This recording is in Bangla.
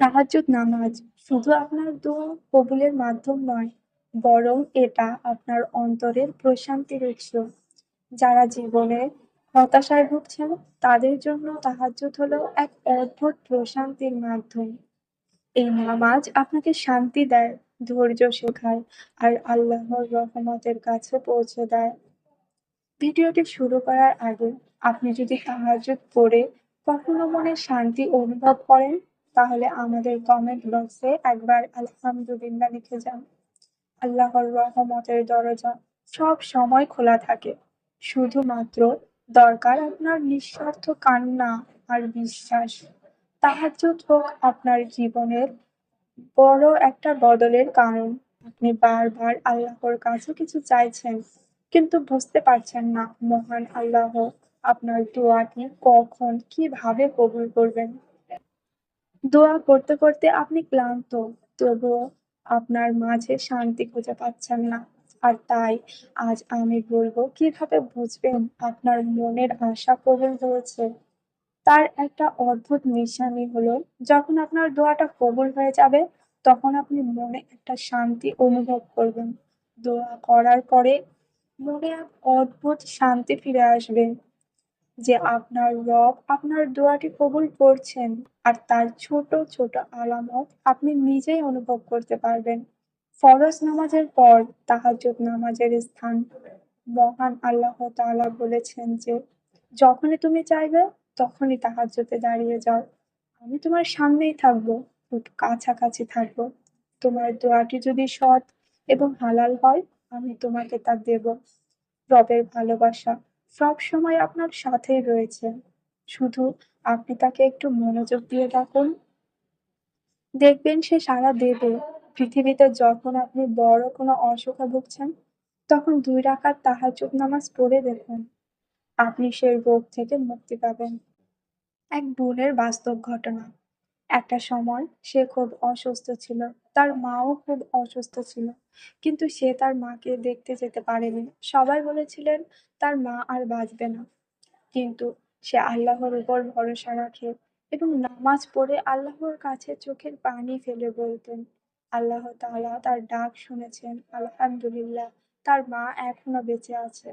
তাহাজ্জুদ নামাজ শুধু আপনার দোয়া কবুলের মাধ্যম নয়, বরং এটা আপনার অন্তরের প্রশান্তির উৎস। যারা জীবনে হতাশায় ভুগছেন, তাদের জন্য তাহাজ্জুদ হলো এক অদ্ভুত প্রশান্তির মাধ্যম। এই নামাজ আপনাকে শান্তি দেয়, ধৈর্য শেখায়, আর আল্লাহর রহমতের কাছে পৌঁছে দেয়। ভিডিওটি শুরু করার আগে আপনি যদি তাহাজ্জুদ পড়ে কখনো মনে শান্তি অনুভব করেন? আমাদের কমেন্ট বক্সে একবার আলহামদুলিল্লাহ লিখে যান। আল্লাহর রহমতের দরজা সব সময় খোলা থাকে। শুধুমাত্র দরকার আপনার নিঃস্বার্থ কান্না আর বিশ্বাস। তাহাজ্জুদ হোক আপনার জীবনের বড় একটা বদলের কারণ। আপনি বারবার আল্লাহর কাছে কিছু চাইছেন, কিন্তু বুঝতে পারছেন না মহান আল্লাহ আপনার দোয়াটি কখন কীভাবে কবুল করবেন। দোয়া করতে করতে আপনি ক্লান্ত, তবুও আপনার মাঝে শান্তি খুঁজে পাচ্ছেন না। আর তাই আজ আমি বলব, কীভাবে বুঝবেন আপনার মনের আশা কবুল হয়েছে? তার একটা অদ্ভুত নিশানি হলো, যখন আপনার দোয়াটা কবুল হয়ে যাবে, তখন আপনি মনে একটা শান্তি অনুভব করবেন। দোয়া করার পরে মনে এক অদ্ভুত শান্তি ফিরে আসবে। যে আপনার রব আপনার দোয়াটি কবুল করছেন আর তার ছোট ছোট আলামত আপনি নিজেই অনুভব করতে পারবেন। ফরজ নামাজের পর তাহাজ্জুদ নামাজের স্থান। মহান আল্লাহ তাআলা বলেছেন যে, যখনই তুমি চাইবে তখনই তাহাজ্জুদে দাঁড়িয়ে যাও। আমি তোমার সামনেই থাকব কাছাকাছি থাকব। তোমার দোয়াটি যদি সৎ এবং হালাল হয়, আমি তোমাকে তা দেব। রবের ভালোবাসা। সব সময় আপনার সাথেই রয়েছে। শুধু আপনি তাকে একটু মনোযোগ দিয়ে ডাকুন। দেখবেন সে সারা দেবে। পৃথিবীতে যখন আপনি বড় কোনো অসুখে ভুগছেন, তখন দুই রাকাত তাহাজ্জুদ নামাজ পড়ে দেখুন। আপনি সেই রোগ থেকে মুক্তি পাবেন। এক বোনের বাস্তব ঘটনা। একটা সময় সে খুব অসুস্থ ছিল। তার মাও খুব অসুস্থ ছিল, কিন্তু সে তার মাকে দেখতে যেতে পারেনি। সবাই বলেছিলেন, তার মা আর বাঁচবে না। কিন্তু সে আল্লাহর উপর ভরসা রাখে এবং নামাজ পড়ে আল্লাহর কাছে চোখের পানি ফেলে বলতেন। আল্লাহ তাআলা তার ডাক শুনেছেন, আলহামদুলিল্লাহ, তার মা এখনও বেঁচে আছে।